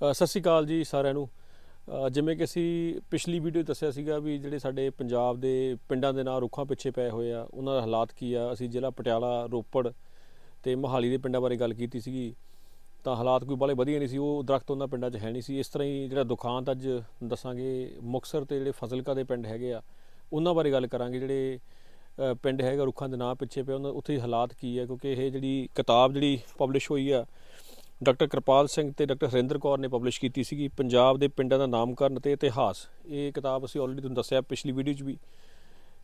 ਸਤਿ ਸ਼੍ਰੀ ਅਕਾਲ ਜੀ ਸਾਰਿਆਂ ਨੂੰ। ਜਿਵੇਂ ਕਿ ਅਸੀਂ ਪਿਛਲੀ ਵੀਡੀਓ ਦੱਸਿਆ ਸੀਗਾ ਵੀ ਜਿਹੜੇ ਸਾਡੇ ਪੰਜਾਬ ਦੇ ਪਿੰਡਾਂ ਦੇ ਨਾਂ ਰੁੱਖਾਂ ਪਿੱਛੇ ਪਏ ਹੋਏ ਆ, ਉਹਨਾਂ ਦਾ ਹਾਲਾਤ ਕੀ ਆ? ਅਸੀਂ ਜ਼ਿਲ੍ਹਾ ਪਟਿਆਲਾ, ਰੋਪੜ ਤੇ ਮੋਹਾਲੀ ਦੇ ਪਿੰਡਾਂ ਬਾਰੇ ਗੱਲ ਕੀਤੀ ਸੀਗੀ। ਤਾਂ ਹਾਲਾਤ ਕੋਈ ਬਾਲੇ ਵਧੀਆ ਨਹੀਂ ਸੀ, ਉਹ ਦਰਖਤ ਉਹਨਾਂ ਪਿੰਡਾਂ 'ਚ ਹੈ ਨਹੀਂ ਸੀ। ਇਸ ਤਰ੍ਹਾਂ ਹੀ ਜਿਹੜਾ ਦੁਖਾਂਤ ਅੱਜ ਦੱਸਾਂਗੇ ਮੁਕਸਰ ਤੇ ਜਿਹੜੇ ਫਜ਼ਲਕਾ ਦੇ ਪਿੰਡ ਹੈਗੇ ਆ, ਉਹਨਾਂ ਬਾਰੇ ਗੱਲ ਕਰਾਂਗੇ। ਜਿਹੜੇ ਪਿੰਡ ਹੈਗਾ ਰੁੱਖਾਂ ਦੇ ਨਾਂ ਪਿੱਛੇ ਪਏ, ਉਹਨਾਂ ਉੱਥੇ ਹਾਲਾਤ ਕੀ ਹੈ ਕਿਉਂਕਿ ਇਹ ਜਿਹੜੀ ਕਿਤਾਬ ਜਿਹੜੀ ਪਬਲਿਸ਼ ਹੋਈ ਆ ਡਾਕਟਰ ਕਿਰਪਾਲ ਸਿੰਘ ਤੇ ਡਾਕਟਰ ਹਰਿੰਦਰ ਕੌਰ ਨੇ ਪਬਲਿਸ਼ ਕੀਤੀ ਸੀਗੀ। ਪੰਜਾਬ ਦੇ ਪਿੰਡਾਂ ਦਾ ਨਾਮਕਰਨ ਤੇ ਇਤਿਹਾਸ। ਇਹ ਕਿਤਾਬ ਅਸੀਂ ਆਲਰੇਡੀ ਤੁਹਾਨੂੰ ਦੱਸਿਆ ਪਿਛਲੀ ਵੀਡੀਓ 'ਚ ਵੀ।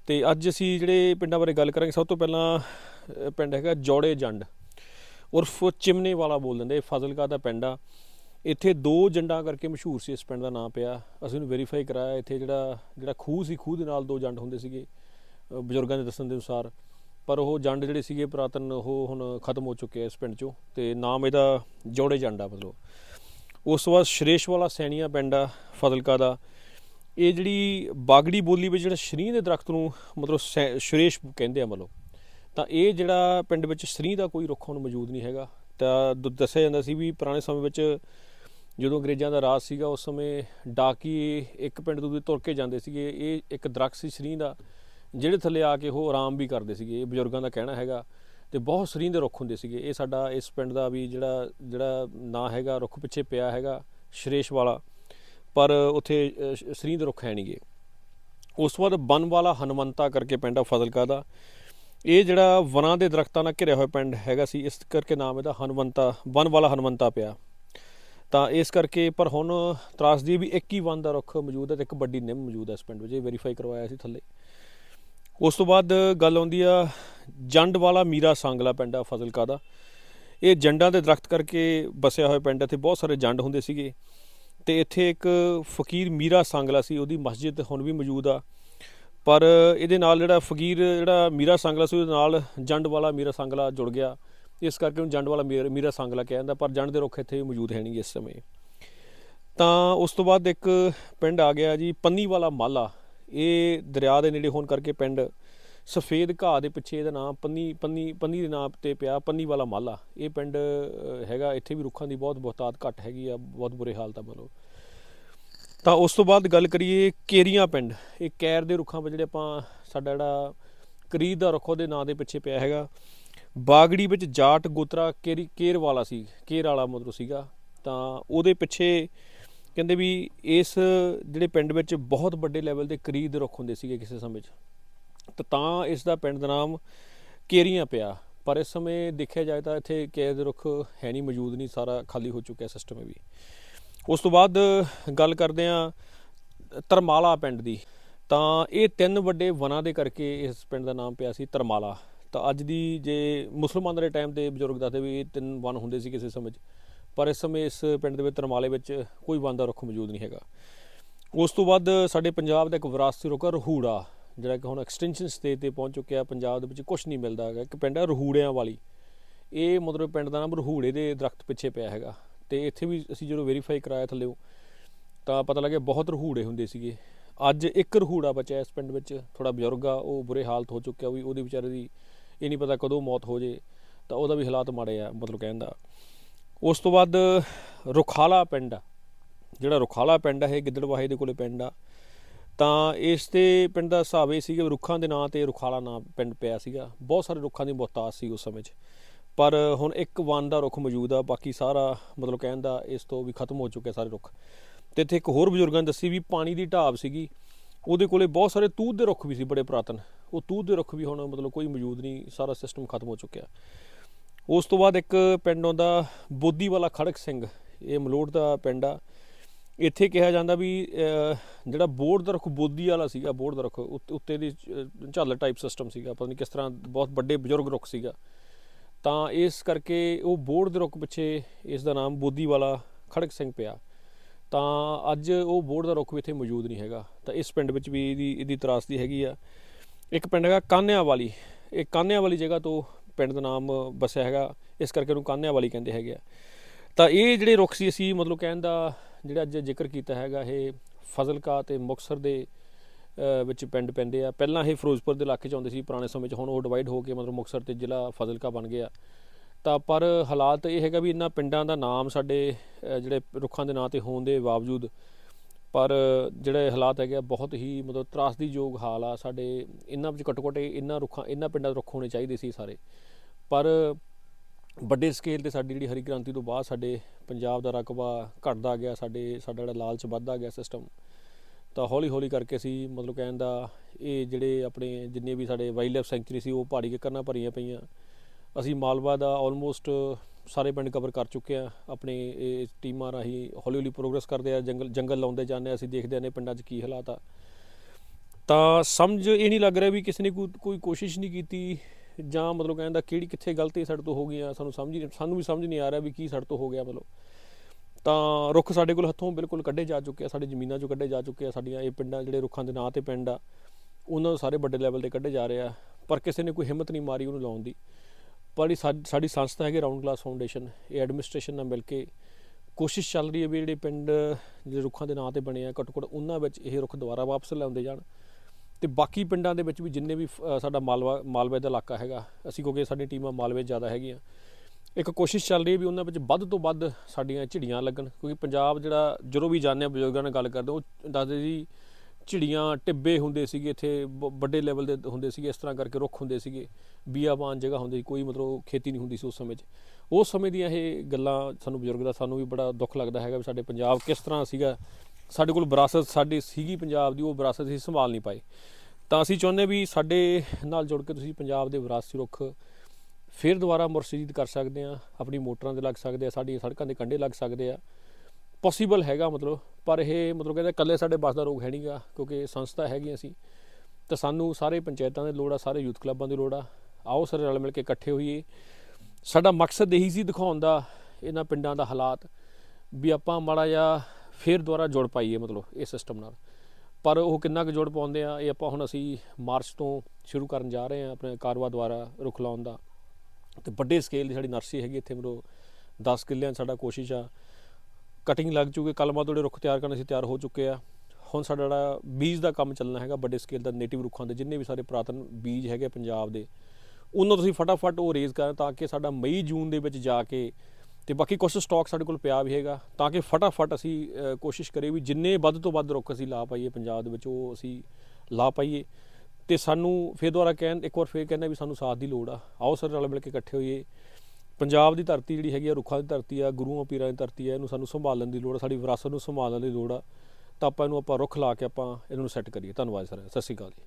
ਤੇ ਅੱਜ ਅਸੀਂ ਜਿਹੜੇ ਪਿੰਡਾਂ ਬਾਰੇ ਗੱਲ ਕਰਾਂਗੇ, ਸਭ ਤੋਂ ਪਹਿਲਾਂ ਪਿੰਡ ਹੈਗਾ ਜੋੜੇ ਜੰਡ। ਉਰਫ ਚਿਮਨੇ ਵਾਲਾ ਬੋਲ ਦਿੰਦੇ, ਫਾਜ਼ਿਲਕਾ ਦਾ ਪਿੰਡ ਆ। ਇੱਥੇ ਦੋ ਜੰਡਾਂ ਕਰਕੇ ਮਸ਼ਹੂਰ ਸੀ ਇਸ ਪਿੰਡ ਦਾ ਨਾਮ ਪਿਆ। ਅਸੀਂ ਉਹਨੂੰ ਵੈਰੀਫਾਈ ਕਰਾਇਆ, ਇੱਥੇ ਜਿਹੜਾ ਜਿਹੜਾ ਖੂਹ ਸੀ, ਖੂਹ ਦੇ ਨਾਲ ਦੋ ਜੰਡ ਹੁੰਦੇ ਸੀਗੇ ਬਜ਼ੁਰਗਾਂ ਦੇ ਦੱਸਣ ਦੇ ਅਨੁਸਾਰ। ਪਰ ਉਹ ਜੰਡ ਜਿਹੜੇ ਸੀਗੇ ਪੁਰਾਤਨ, ਉਹ ਹੁਣ ਖਤਮ ਹੋ ਚੁੱਕੇ ਆ ਇਸ ਪਿੰਡ ਚੋਂ ਤੇ ਨਾਮ ਇਹਦਾ ਜੋੜੇ ਜੰਡ ਆ ਮਤਲਬ। ਉਸ ਤੋਂ ਬਾਅਦ ਸ਼੍ਰੇਸ਼ ਵਾਲਾ ਸੈਣੀਆਂ ਪਿੰਡ ਆ ਫਾਜ਼ਿਲਕਾ ਦਾ। ਇਹ ਜਿਹੜੀ ਬਾਗੜੀ ਬੋਲੀ ਵਿੱਚ ਜਿਹੜਾ ਸ਼ਰੀ ਦੇ ਦਰਖਤ ਨੂੰ ਮਤਲਬ ਸੈ- ਸ਼੍ਰੇਸ਼ ਕਹਿੰਦੇ ਆ ਮਤਲਬ, ਤਾਂ ਇਹ ਜਿਹੜਾ ਪਿੰਡ ਵਿੱਚ ਸ਼ਰੀ ਦਾ ਕੋਈ ਰੁੱਖ ਹੁਣ ਮੌਜੂਦ ਨਹੀਂ ਹੈਗਾ। ਤਾਂ ਦ- ਦੱਸਿਆ ਜਾਂਦਾ ਸੀ ਵੀ ਪੁਰਾਣੇ ਸਮੇਂ ਵਿੱਚ ਜਦੋਂ ਅੰਗਰੇਜ਼ਾਂ ਦਾ ਰਾਜ ਸੀਗਾ, ਉਸ ਸਮੇਂ ਡਾਕੀ ਇੱਕ ਪਿੰਡ ਤੋਂ ਦੂਜੇ ਤੁਰ ਕੇ ਜਾਂਦੇ ਸੀਗੇ। ਇਹ ਇੱਕ ਦਰਖਤ ਸੀ ਸ਼ਰੀ ਦਾ। ਜਿਹੜੇ ਥੱਲੇ ਆ ਕੇ ਉਹ ਆਰਾਮ ਵੀ ਕਰਦੇ ਸੀਗੇ ਇਹ ਬਜ਼ੁਰਗਾਂ ਦਾ ਕਹਿਣਾ ਹੈਗਾ ਤੇ ਬਹੁਤ ਸਰੀਂ ਦੇ ਰੁੱਖ ਹੁੰਦੇ ਸੀਗੇ। ਇਹ ਸਾਡਾ ਇਸ ਪਿੰਡ ਦਾ ਵੀ ਜਿਹੜਾ ਜਿਹੜਾ ਨਾਂ ਹੈਗਾ ਰੁੱਖ ਪਿੱਛੇ ਪਿਆ ਹੈਗਾ ਸ਼੍ਰੇਸ਼ ਵਾਲਾ। ਪਰ ਉੱਥੇ ਅ, ਸ਼ਰੀ ਦੇ ਰੁੱਖ ਹੈ ਨਹੀਂਗੇ। ਉਸ ਤੋਂ ਬਾਅਦ ਬਨ ਵਾਲਾ ਹਨੂਮੰਤਾ ਕਰਕੇ ਪਿੰਡ ਆ ਫਜ਼ਲਕਾ ਦਾ। ਇਹ ਜਿਹੜਾ ਵਨਾਂ ਦੇ ਦਰਖਤਾਂ ਨਾਲ ਘਿਰਿਆ ਹੋਇਆ ਪਿੰਡ ਹੈਗਾ ਸੀ ਇਸ ਕਰਕੇ ਨਾਮ ਇਹਦਾ ਹਨੂਮੰਤਾ ਵਨ ਵਾਲਾ ਹਨੂਮੰਤਾ ਪਿਆ। ਤਾਂ ਇਸ ਕਰਕੇ ਪਰ ਹੁਣ ਤਰਾਸਦੀ ਵੀ ਇੱਕ ਹੀ ਵਨ ਦਾ ਰੁੱਖ ਮੌਜੂਦ ਹੈ ਤੇ ਇੱਕ ਵੱਡੀ ਨਿੰਮ ਮੌਜੂਦ ਹੈ ਇਸ ਪਿੰਡ ਵਿੱਚ ਇਹ ਵੈਰੀਫਾਈ ਕਰਵਾਇਆ ਸੀ ਥੱਲੇ। ਉਸ ਤੋਂ ਬਾਅਦ ਗੱਲ ਆਉਂਦੀ ਆ ਜੰਡ ਵਾਲਾ ਮੀਰਾ ਸੰਗਲਾ ਪਿੰਡ ਆ ਫਜ਼ਲਕਾ ਦਾ। ਇਹ ਜੰਡਾਂ ਦੇ ਦਰਖਤ ਕਰਕੇ ਬਸਿਆ ਹੋਇਆ ਪਿੰਡ ਇੱਥੇ ਬਹੁਤ ਸਾਰੇ ਜੰਡ ਹੁੰਦੇ ਸੀਗੇ। ਤੇ ਇੱਥੇ ਇੱਕ ਫਕੀਰ ਮੀਰਾ ਸੰਗਲਾ ਸੀ, ਉਹਦੀ ਮਸਜਿਦ ਹੁਣ ਵੀ ਮੌਜੂਦ ਆ। ਪਰ ਇਹਦੇ ਨਾਲ ਜਿਹੜਾ ਫਕੀਰ ਜਿਹੜਾ ਮੀਰਾ ਸੰਗਲਾ ਸੀ, ਉਹਦੇ ਨਾਲ ਜੰਡ ਵਾਲਾ ਮੀਰਾ ਸੰਗਲਾ ਜੁੜ ਗਿਆ। ਇਸ ਕਰਕੇ ਉਹਨੂੰ ਜੰਡ ਵਾਲਾ ਮੀਰ- ਮੀਰਾ ਸੰਗਲਾ ਕਿਹਾ ਜਾਂਦਾ, ਪਰ ਜੰਡ ਦੇ ਰੁੱਖ ਇੱਥੇ ਮੌਜੂਦ ਹੈ ਨਹੀਂ ਇਸ ਸਮੇਂ। ਤਾਂ ਉਸ ਤੋਂ ਬਾਅਦ ਇੱਕ ਪਿੰਡ ਆ ਗਿਆ ਜੀ ਪੰਨੀ ਵਾਲਾ ਮਾਲਾ। ਇਹ ਦਰਿਆ ਦੇ ਨੇੜੇ ਹੋਣ ਕਰਕੇ ਪਿੰਡ ਸਫੇਦ ਘਾਹ ਦੇ ਪਿੱਛੇ ਇਹਦਾ ਨਾਮ ਪੰਨੀ ਪੰਨੀ ਪੰਨੀ ਦੇ ਨਾਮ ਤੇ ਪਿਆ ਪੰਨੀ ਵਾਲਾ ਮਾਲਾ ਇਹ ਪਿੰਡ ਹੈਗਾ, ਇੱਥੇ ਵੀ ਰੁੱਖਾਂ ਦੀ ਬਹੁਤ ਬਹੁਤਾਤ ਘੱਟ ਹੈਗੀ ਆ, ਬਹੁਤ ਬੁਰੇ ਹਾਲਤ ਆ ਮਤਲਬ ਤਾਂ ਉਸ ਤੋਂ ਬਾਅਦ ਗੱਲ ਕਰੀਏ ਕੇਰੀਆਂ ਪਿੰਡ। ਇਹ ਕੈਰ ਦੇ ਰੁੱਖਾਂ ਵਿੱਚ ਜਿਹੜੇ ਆਪਾਂ ਸਾਡਾ ਜਿਹੜਾ ਕਰੀਦ ਦਾ ਰੁੱਖ ਉਹਦੇ ਨਾਂ ਦੇ ਪਿੱਛੇ ਪਿਆ ਹੈਗਾ। ਬਾਗੜੀ ਵਿੱਚ ਜਾਟ ਗੋਤਰਾ ਕੇਰੀ ਕੇਰ ਵਾਲਾ ਸੀ, ਕੇਰ ਵਾਲਾ ਮਤਲਬ ਸੀਗਾ। ਤਾਂ ਉਹਦੇ ਪਿੱਛੇ ਕਹਿੰਦੇ ਵੀ ਇਸ ਜਿਹੜੇ ਪਿੰਡ ਵਿੱਚ ਬਹੁਤ ਵੱਡੇ ਲੈਵਲ ਦੇ ਕਰੀਦ ਦੇ ਰੁੱਖ ਹੁੰਦੇ ਸੀਗੇ ਕਿਸੇ ਸਮੇਂ 'ਚ। ਤਾਂ ਤਾਂ ਇਸ ਦਾ ਪਿੰਡ ਦਾ ਨਾਮ ਕੇਰੀਆਂ ਪਿਆ। ਪਰ ਇਸ ਸਮੇਂ ਦੇਖਿਆ ਜਾਏ ਤਾਂ ਇੱਥੇ ਕੇਰ ਦੇ ਰੁੱਖ ਹੈ ਨਹੀਂ, ਮੌਜੂਦ ਨਹੀਂ, ਸਾਰਾ ਖਾਲੀ ਹੋ ਚੁੱਕਿਆ ਸਿਸਟਮ ਵੀ। ਉਸ ਤੋਂ ਬਾਅਦ ਗੱਲ ਕਰਦੇ ਆ ਤਰਮਾਲਾ ਪਿੰਡ ਦੀ। ਤਾਂ ਇਹ ਤਿੰਨ ਵੱਡੇ ਵਨਾਂ ਦੇ ਕਰਕੇ ਇਸ ਪਿੰਡ ਦਾ ਨਾਮ ਪਿਆ ਸੀ ਤਰਮਾਲਾ। ਤਾਂ ਅੱਜ ਦੀ ਜੇ ਮੁਸਲਮਾਨਾਂ ਦੇ ਟਾਈਮ ਤੇ ਬਜ਼ੁਰਗ ਦੱਸਦੇ ਵੀ ਇਹ ਤਿੰਨ ਵਨ ਹੁੰਦੇ ਸੀ ਕਿਸੇ ਸਮੇਂ 'ਚ। ਪਰ ਇਸ ਸਮੇਂ ਇਸ ਪਿੰਡ ਦੇ ਵਿੱਚ ਤਰਮਾਲੇ ਵਿੱਚ ਕੋਈ ਵਨ ਦਾ ਰੁੱਖ ਮੌਜੂਦ ਨਹੀਂ ਹੈਗਾ। ਉਸ ਤੋਂ ਬਾਅਦ ਸਾਡੇ ਪੰਜਾਬ ਦਾ ਇੱਕ ਵਿਰਾਸਤੀ ਰੁੱਖ ਆ ਰਹੂੜਾ, ਜਿਹੜਾ ਕਿ ਹੁਣ ਐਕਸਟੈਂਸ਼ਨ ਸਟੇਜ ਤੇ ਪਹੁੰਚ ਚੁੱਕਿਆ ਪੰਜਾਬ ਦੇ ਵਿੱਚ ਕੁਝ ਨਹੀਂ ਮਿਲਦਾ ਹੈਗਾ। ਇੱਕ ਪਿੰਡ ਹੈ ਰਹੂੜਿਆਂ ਵਾਲੀ। ਇਹ ਮਤਲਬ ਪਿੰਡ ਦਾ ਨਾਮ ਰਹੂੜੇ ਦੇ ਦਰਖਤ ਪਿੱਛੇ ਪਿਆ ਹੈਗਾ। ਤੇ ਇੱਥੇ ਵੀ ਅਸੀਂ ਜਦੋਂ ਵੈਰੀਫਾਈ ਕਰਾਇਆ ਥੱਲੇੋਂ ਤਾਂ ਪਤਾ ਲੱਗਿਆ ਬਹੁਤ ਰਹੂੜੇ ਹੁੰਦੇ ਸੀਗੇ। ਅੱਜ ਇੱਕ ਰਹੂੜਾ ਬਚਿਆ ਇਸ ਪਿੰਡ ਵਿੱਚ। ਥੋੜਾ ਬਜ਼ੁਰਗ ਆ, ਉਹ ਬੁਰੇ ਹਾਲਤ ਹੋ ਚੁੱਕਿਆ ਵੀ ਉਹਦੀ ਵਿਚਾਰੇ ਦੀ ਇਹ ਨਹੀਂ ਪਤਾ ਕਦੋਂ ਮੌਤ ਹੋ ਜੇ, ਤਾਂ ਉਹਦਾ ਵੀ ਹਾਲਾਤ ਮਾੜੇ ਆ, ਮਤਲਬ ਕਹਿਣ ਦਾ। ਉਸ ਤੋਂ ਬਾਅਦ ਰੁਖਾਲਾ ਪਿੰਡ ਆ ਜਿਹੜਾ ਰੁਖਾਲਾ ਪਿੰਡ ਹੈ ਇਹ ਗਿੱਦੜਵਾਹੇ ਦੇ ਕੋਲੇ ਪਿੰਡ ਆ। ਤਾਂ ਇਸ ਤੇ ਪਿੰਡ ਦਾ ਹਿਸਾਬ ਇਹ ਸੀ ਕਿ ਰੁੱਖਾਂ ਦੇ ਨਾਂ ਤੇ ਰੁਖਾਲਾ ਨਾਂ ਪਿੰਡ ਪਿਆ ਸੀਗਾ। ਬਹੁਤ ਸਾਰੇ ਰੁੱਖਾਂ ਦੀ ਬਹੁਤਾਤ ਸੀ ਉਸ ਸਮੇਂ 'ਚ। ਪਰ ਹੁਣ ਇੱਕ ਵਨ ਦਾ ਰੁੱਖ ਮੌਜੂਦ ਆ, ਬਾਕੀ ਸਾਰਾ ਮਤਲਬ ਕਹਿਣ ਦਾ ਇਸ ਤੋਂ ਵੀ ਖਤਮ ਹੋ ਚੁੱਕੇ ਸਾਰੇ ਰੁੱਖ। ਤੇ ਇੱਥੇ ਇੱਕ ਹੋਰ ਬਜ਼ੁਰਗਾਂ ਨੇ ਦੱਸੀ ਵੀ ਪਾਣੀ ਦੀ ਢਾਬ ਸੀਗੀ। ਉਹਦੇ ਕੋਲੇ ਬਹੁਤ ਸਾਰੇ ਤੂਤ ਦੇ ਰੁੱਖ ਵੀ ਸੀ ਬੜੇ ਪੁਰਾਤਨ। ਉਹ ਤੂਤ ਦੇ ਰੁੱਖ ਵੀ ਹੁਣ ਮਤਲਬ ਕੋਈ ਮੌਜੂਦ ਨਹੀਂ, ਸਾਰਾ ਸਿਸਟਮ ਖਤਮ ਹੋ ਚੁੱਕਿਆ। ਉਸ ਤੋਂ ਬਾਅਦ ਇੱਕ ਪਿੰਡ ਆਉਂਦਾ ਬੋਦੀ ਵਾਲਾ ਖੜਕ ਸਿੰਘ, ਇਹ ਮਲੋਟ ਦਾ ਪਿੰਡ ਆ। ਇੱਥੇ ਕਿਹਾ ਜਾਂਦਾ ਵੀ ਜਿਹੜਾ ਬੋਰਡ ਦਾ ਰੁੱਖ ਬੋਦੀ ਵਾਲਾ ਸੀਗਾ ਬੋਰਡ ਦਾ ਰੁੱਖ ਉੱਤੇ ਉੱਤੇ ਦੀ ਝੱਲ ਟਾਈਪ ਸਿਸਟਮ ਸੀਗਾ, ਪਤਾ ਨਹੀਂ ਕਿਸ ਤਰ੍ਹਾਂ ਬਹੁਤ ਵੱਡੇ ਬਜ਼ੁਰਗ ਰੁੱਖ ਸੀਗਾ। ਤਾਂ ਇਸ ਕਰਕੇ ਉਹ ਬੋਰਡ ਦੇ ਰੁੱਖ ਪਿੱਛੇ ਇਸ ਦਾ ਨਾਮ ਬੋਦੀ ਵਾਲਾ ਖੜਕ ਸਿੰਘ ਪਿਆ। ਤਾਂ ਅੱਜ ਉਹ ਬੋਰਡ ਦਾ ਰੁੱਖ ਵੀ ਇੱਥੇ ਮੌਜੂਦ ਨਹੀਂ ਹੈਗਾ। ਤਾਂ ਇਸ ਪਿੰਡ ਵਿੱਚ ਵੀ ਇਹਦੀ ਇਹਦੀ ਤਰਾਸਦੀ ਹੈਗੀ ਆ। ਇੱਕ ਪਿੰਡ ਹੈਗਾ ਕਾਨਿਆਂ ਵਾਲੀ। ਇਹ ਕਾਨਿਆਂ ਵਾਲੀ ਜਗ੍ਹਾ ਤੋਂ ਪਿੰਡ ਦਾ ਨਾਮ ਬਸਿਆ ਹੈਗਾ, ਇਸ ਕਰਕੇ ਉਹਨੂੰ ਕਾਨਿਆਂ ਵਾਲੀ ਕਹਿੰਦੇ ਹੈਗੇ ਆ। ਤਾਂ ਇਹ ਜਿਹੜੇ ਰੁੱਖ ਸੀ, ਅਸੀਂ ਮਤਲਬ ਕਹਿਣ ਦਾ ਜਿਹੜਾ ਅੱਜ ਜ਼ਿਕਰ ਕੀਤਾ ਹੈਗਾ, ਇਹ ਫਜ਼ਲਕਾ ਤੇ ਮੁਕਸਰ ਦੇ ਵਿੱਚ ਪਿੰਡ ਪੈਂਦੇ ਆ। ਪਹਿਲਾਂ ਇਹ ਫਿਰੋਜ਼ਪੁਰ ਦੇ ਇਲਾਕੇ ਚ ਆਉਂਦੇ ਸੀ, ਪੁਰਾਣੇ ਸਮੇਂ ਚ ਹੁਣ ਉਹ ਡਿਵਾਈਡ ਹੋ ਕੇ ਮਤਲਬ ਮੁਕਸਰ ਤੇ ਜ਼ਿਲ੍ਹਾ ਫਜ਼ਲਕਾ ਬਣ ਗਿਆ। ਤਾਂ ਪਰ ਹਾਲਾਤ ਇਹ ਹੈਗਾ ਵੀ ਇਹਨਾਂ ਪਿੰਡਾਂ ਦਾ ਨਾਮ ਸਾਡੇ ਜਿਹੜੇ ਰੁੱਖਾਂ ਦੇ ਨਾਂ ਤੇ ਹੋਣ ਦੇ ਬਾਵਜੂਦ ਪਰ ਜਿਹੜੇ ਹਾਲਾਤ ਹੈਗੇ ਆ, ਬਹੁਤ ਹੀ ਮਤਲਬ ਤਰਾਸਦੀਯੋਗ ਹਾਲ ਆ। ਸਾਡੇ ਇਹਨਾਂ ਵਿੱਚ ਘੱਟੋ ਘੱਟ ਇਹਨਾਂ ਰੁੱਖਾਂ, ਇਹਨਾਂ ਪਿੰਡਾਂ ਦੇ ਰੁੱਖ ਹੋਣੇ ਚਾਹੀਦੇ ਸੀ ਸਾਰੇ। ਪਰ ਵੱਡੇ ਸਕੇਲ ਤੇ ਸਾਡੀ ਜਿਹੜੀ ਹਰੀ ਕ੍ਰਾਂਤੀ ਤੋਂ ਬਾਅਦ ਸਾਡੇ ਪੰਜਾਬ ਦਾ ਰਕਬਾ ਘਟਦਾ ਗਿਆ, ਸਾਡੇ, ਸਾਡਾ ਜਿਹੜਾ ਲਾਲਚ ਵੱਧਦਾ ਗਿਆ ਸਿਸਟਮ ਤਾਂ ਹੌਲੀ ਹੌਲੀ ਕਰਕੇ ਅਸੀਂ ਮਤਲਬ ਕਹਿਣ ਦਾ ਇਹ ਜਿਹੜੇ ਆਪਣੇ ਜਿੰਨੇ ਵੀ ਸਾਡੇ ਵਾਈਲਡ ਲਾਈਫ ਸੈਂਚੁਰੀ ਸੀ, ਉਹ ਪਹਾੜੀ ਕਿਕਰਾਂ ਭਰੀਆਂ ਪਈਆਂ। ਅਸੀਂ ਮਾਲਵਾ ਦਾ ਆਲਮੋਸਟ ਸਾਰੇ ਪਿੰਡ ਕਵਰ ਕਰ ਚੁੱਕੇ ਆ ਆਪਣੇ ਇਹ ਟੀਮਾਂ ਰਾਹੀਂ ਹੌਲੀ ਹੌਲੀ ਪ੍ਰੋਗਰੈਸ ਕਰਦੇ ਆ, ਜੰਗਲ ਜੰਗਲ ਲਾਉਂਦੇ ਜਾਂਦੇ ਆ, ਅਸੀਂ ਦੇਖਦੇ ਆ ਨੇ ਪਿੰਡਾਂ 'ਚ ਕੀ ਹਾਲਾਤ ਆ। ਤਾਂ ਸਮਝ ਇਹ ਨਹੀਂ ਲੱਗ ਰਿਹਾ ਵੀ ਕਿਸੇ ਨੇ ਕੋਈ ਕੋਈ ਕੋਸ਼ਿਸ਼ ਨਹੀਂ ਕੀਤੀ ਜਾਂ ਮਤਲਬ ਕਹਿੰਦਾ ਕਿਹੜੀ ਕਿੱਥੇ ਗਲਤੀ ਸਾਡੇ ਤੋਂ ਹੋ ਗਈਆਂ ਸਾਨੂੰ ਸਮਝ ਹੀ ਸਾਨੂੰ ਵੀ ਸਮਝ ਨਹੀਂ ਆ ਰਿਹਾ ਵੀ ਕੀ ਸਾਡੇ ਤੋਂ ਹੋ ਗਿਆ ਮਤਲਬ। ਤਾਂ ਰੁੱਖ ਸਾਡੇ ਕੋਲ ਹੱਥੋਂ ਬਿਲਕੁਲ ਕੱਢੇ ਜਾ ਚੁੱਕੇ ਆ, ਸਾਡੀ ਜ਼ਮੀਨਾਂ 'ਚੋਂ ਕੱਢੇ ਜਾ ਚੁੱਕੇ ਆ, ਸਾਡੀਆਂ ਇਹ ਪਿੰਡਾਂ ਜਿਹੜੇ ਰੁੱਖਾਂ ਦੇ ਨਾਂ ਤੇ ਪਿੰਡ ਆ, ਉਹਨਾਂ ਨੂੰ ਸਾਰੇ ਵੱਡੇ ਲੈਵਲ ਤੇ ਕੱਢੇ ਜਾ ਰਹੇ ਆ। ਪਰ ਕਿਸੇ ਨੇ ਕੋਈ ਹਿੰਮਤ ਨਹੀਂ ਮਾਰੀ ਉਹਨੂੰ ਲਾਉਣ ਦੀ। ਪਰ ਇਹ ਸਾਡੀ ਸੰਸਥਾ ਹੈਗੀ ਰਾਉਂਡ ਗਲਾਸ ਫਾਊਂਡੇਸ਼ਨ। ਇਹ ਐਡਮਿਨਿਸਟ੍ਰੇਸ਼ਨ ਨਾਲ ਮਿਲ ਕੇ ਕੋਸ਼ਿਸ਼ ਚੱਲ ਰਹੀ ਹੈ ਵੀ ਜਿਹੜੇ ਪਿੰਡ ਜਿਹੜੇ ਰੁੱਖਾਂ ਦੇ ਨਾਂ ਤੇ ਬਣੇ ਆ ਘੱਟੋ ਘੱਟ ਉਹਨਾਂ ਵਿੱਚ ਇਹ ਰੁੱਖ ਦੁਬਾਰਾ ਵਾਪਸ ਲਿਆਉਂਦੇ ਜਾਣ। ਤੇ ਬਾਕੀ ਪਿੰਡਾਂ ਦੇ ਵਿੱਚ ਵੀ ਜਿੰਨੇ ਵੀ ਅ, ਸਾਡਾ ਮਾਲਵਾ ਮਾਲਵੇ ਦਾ ਇਲਾਕਾ ਹੈਗਾ ਅਸੀਂ ਕਿਉਂਕਿ ਸਾਡੀ ਟੀਮਾਂ ਮਾਲਵੇ 'ਚ ਜ਼ਿਆਦਾ ਹੈਗੀਆਂ ਇੱਕ ਕੋਸ਼ਿਸ਼ ਚੱਲ ਰਹੀ ਹੈ ਵੀ ਉਹਨਾਂ ਵਿੱਚ ਵੱਧ ਤੋਂ ਵੱਧ ਸਾਡੀਆਂ ਝਿੜੀਆਂ ਲੱਗਣ। ਕਿਉਂਕਿ ਪੰਜਾਬ ਜਿਹੜਾ ਜਦੋਂ ਵੀ ਜਾਂਦੇ ਆ ਬਜ਼ੁਰਗਾਂ ਨਾਲ ਗੱਲ ਕਰਦੇ ਉਹ ਦੱਸਦੇ ਜੀ ਝਿੜੀਆਂ ਟਿੱਬੇ ਹੁੰਦੇ ਸੀਗੇ, ਇੱਥੇ ਬ- ਵੱਡੇ ਲੈਵਲ ਦੇ ਹੁੰਦੇ ਸੀਗੇ, ਇਸ ਤਰ੍ਹਾਂ ਕਰਕੇ ਰੁੱਖ ਹੁੰਦੇ ਸੀਗੇ, ਬੀਆਬਾਨ ਜਗ੍ਹਾ ਹੁੰਦੀ ਸੀ ਕੋਈ ਮਤਲਬ ਖੇਤੀ ਨਹੀਂ ਹੁੰਦੀ ਸੀ ਉਸ ਸਮੇਂ 'ਚ। ਉਸ ਸਮੇਂ ਦੀਆਂ ਇਹ ਗੱਲਾਂ ਸਾਨੂੰ ਬਜ਼ੁਰਗ ਦਾ ਸਾਨੂੰ ਵੀ ਬੜਾ ਦੁੱਖ ਲੱਗਦਾ ਹੈਗਾ ਵੀ ਸਾਡੇ ਪੰਜਾਬ ਕਿਸ ਤਰ੍ਹਾਂ ਸੀਗਾ। ਸਾਡੇ ਕੋਲ ਵਿਰਾਸਤ, ਸਾਡੀ ਸੀਗੀ ਪੰਜਾਬ ਦੀ, ਉਹ ਵਿਰਾਸਤ ਅਸੀਂ ਸੰਭਾਲ ਨਹੀਂ ਪਾਏ। ਤਾਂ ਅਸੀਂ ਚਾਹੁੰਦੇ ਵੀ ਸਾਡੇ ਨਾਲ ਜੁੜ ਕੇ ਤੁਸੀਂ ਪੰਜਾਬ ਦੇ ਵਿਰਾਸਤੀ ਰੁੱਖ ਫਿਰ ਦੁਬਾਰਾ ਮੁਰਸ਼ੀਦ ਕਰ ਸਕਦੇ ਆ ਆਪਣੀ ਮੋਟਰਾਂ ਦੇ ਲੱਗ ਸਕਦੇ ਆ ਸਾਡੀਆਂ ਸੜਕਾਂ ਦੇ ਕੰਢੇ ਲੱਗ ਸਕਦੇ ਆ ਪੋਸੀਬਲ ਹੈਗਾ ਮਤਲਬ, ਪਰ ਇਹ ਮਤਲਬ ਕਹਿੰਦੇ ਇਕੱਲੇ ਸਾਡੇ ਬਸ ਦਾ ਰੋਗ ਹੈ ਨਹੀਂਗਾ, ਕਿਉਂਕਿ ਸੰਸਥਾ ਹੈਗੀ ਅਸੀਂ। ਤਾਂ ਸਾਨੂੰ ਸਾਰੇ ਪੰਚਾਇਤਾਂ ਦੀ ਲੋੜ ਆ, ਸਾਰੇ ਯੂਥ ਕਲੱਬਾਂ ਦੀ ਲੋੜ ਆ। ਆਓ ਸਾਰੇ ਰਲ ਮਿਲ ਕੇ ਇਕੱਠੇ ਹੋਈਏ। ਸਾਡਾ ਮਕਸਦ ਇਹੀ ਸੀ ਦਿਖਾਉਣ ਦਾ, ਇਹਨਾਂ ਪਿੰਡਾਂ ਦਾ ਹਾਲਾਤ, ਵੀ ਆਪਾਂ ਮਾੜਾ ਜਿਹਾ ਫੇਰ ਦੁਬਾਰਾ ਜੁੜ ਪਾਈਏ ਮਤਲਬ ਇਹ ਸਿਸਟਮ ਨਾਲ। ਪਰ ਉਹ ਕਿੰਨਾ ਕੁ ਜੋੜ ਪਾਉਂਦੇ ਆ, ਇਹ ਆਪਾਂ ਹੁਣ ਅਸੀਂ ਮਾਰਚ ਤੋਂ ਸ਼ੁਰੂ ਕਰਨ ਜਾ ਰਹੇ ਆ ਆਪਣੇ ਕਾਰਵਾ ਦੁਆਰਾ ਰੁੱਖ ਲਾਉਣ ਦਾ। ਤੇ ਵੱਡੇ ਸਕੇਲ ਦੀ ਸਾਡੀ ਨਰਸਰੀ ਹੈਗੀ ਇੱਥੇ ਮਰੋ 10 ਕਿੱਲਿਆਂ 'ਚ ਸਾਡਾ ਕੋਸ਼ਿਸ਼ ਆ। ਕਟਿੰਗ ਲੱਗ ਚੁੱਕੀ ਕਲਮਾਂ ਤੋਂ ਜਿਹੜੇ ਰੁੱਖ ਤਿਆਰ ਕਰਨ ਅਸੀਂ ਤਿਆਰ ਹੋ ਚੁੱਕੇ ਆ। ਹੁਣ ਸਾਡਾ ਜਿਹੜਾ ਬੀਜ ਦਾ ਕੰਮ ਚੱਲਣਾ ਹੈਗਾ, ਵੱਡੇ ਸਕੇਲ ਦਾ ਨੇਟਿਵ ਰੁੱਖਾਂ ਦੇ, ਜਿੰਨੇ ਵੀ ਸਾਰੇ ਪੁਰਾਤਨ ਬੀਜ ਹੈਗੇ ਪੰਜਾਬ ਦੇ, ਉਹਨਾਂ ਤੋਂ ਤੁਸੀਂ ਫਟਾਫਟ ਉਹ ਰੇਜ਼ ਕਰਨ ਤਾਂ ਕਿ ਸਾਡਾ ਮਈ, ਜੂਨ ਦੇ ਵਿੱਚ ਜਾ ਕੇ ਤੇ ਬਾਕੀ ਕੁਝ ਸਟਾਕ ਸਾਡੇ ਕੋਲ ਪਿਆ ਵੀ ਹੈਗਾ, ਤਾਂ ਕਿ ਫਟਾਫਟ ਅਸੀਂ ਕੋਸ਼ਿਸ਼ ਕਰੀਏ ਵੀ ਜਿੰਨੇ ਵੱਧ ਤੋਂ ਵੱਧ ਰੁੱਖ ਅਸੀਂ ਲਾ ਪਾਈਏ ਪੰਜਾਬ ਦੇ ਵਿੱਚ, ਉਹ ਅਸੀਂ ਲਾ ਪਾਈਏ। ਤੇ ਸਾਨੂੰ ਫੇਰ ਦੁਬਾਰਾ ਕਹਿਣ, ਇੱਕ ਵਾਰ ਫੇਰ ਕਹਿੰਦਾ ਵੀ ਸਾਨੂੰ ਸਾਥ ਦੀ ਲੋੜ ਆ। ਆਓ ਸਰ, ਰਲ ਮਿਲ ਕੇ ਇਕੱਠੇ ਹੋਈਏ। ਪੰਜਾਬ ਦੀ ਧਰਤੀ ਜਿਹੜੀ ਹੈਗੀ ਆ, ਰੁੱਖਾਂ ਦੀ ਧਰਤੀ ਆ, ਗੁਰੂਆਂ ਪੀਰਾਂ ਦੀ ਧਰਤੀ ਆ, ਇਹਨੂੰ ਸਾਨੂੰ ਸੰਭਾਲਣ ਦੀ ਲੋੜ ਆ, ਸਾਡੀ ਵਿਰਾਸਤ ਨੂੰ ਸੰਭਾਲਣ ਦੀ ਲੋੜ ਆ। ਤਾਂ ਆਪਾਂ ਇਹਨੂੰ ਆਪਾਂ ਰੁੱਖ ਲਾ ਕੇ ਆਪਾਂ ਇਹਨੂੰ ਸੈੱਟ ਕਰੀਏ। ਧੰਨਵਾਦ ਸਰ ਸਤਿ ਸ਼੍ਰੀ ਅਕਾਲ ਜੀ।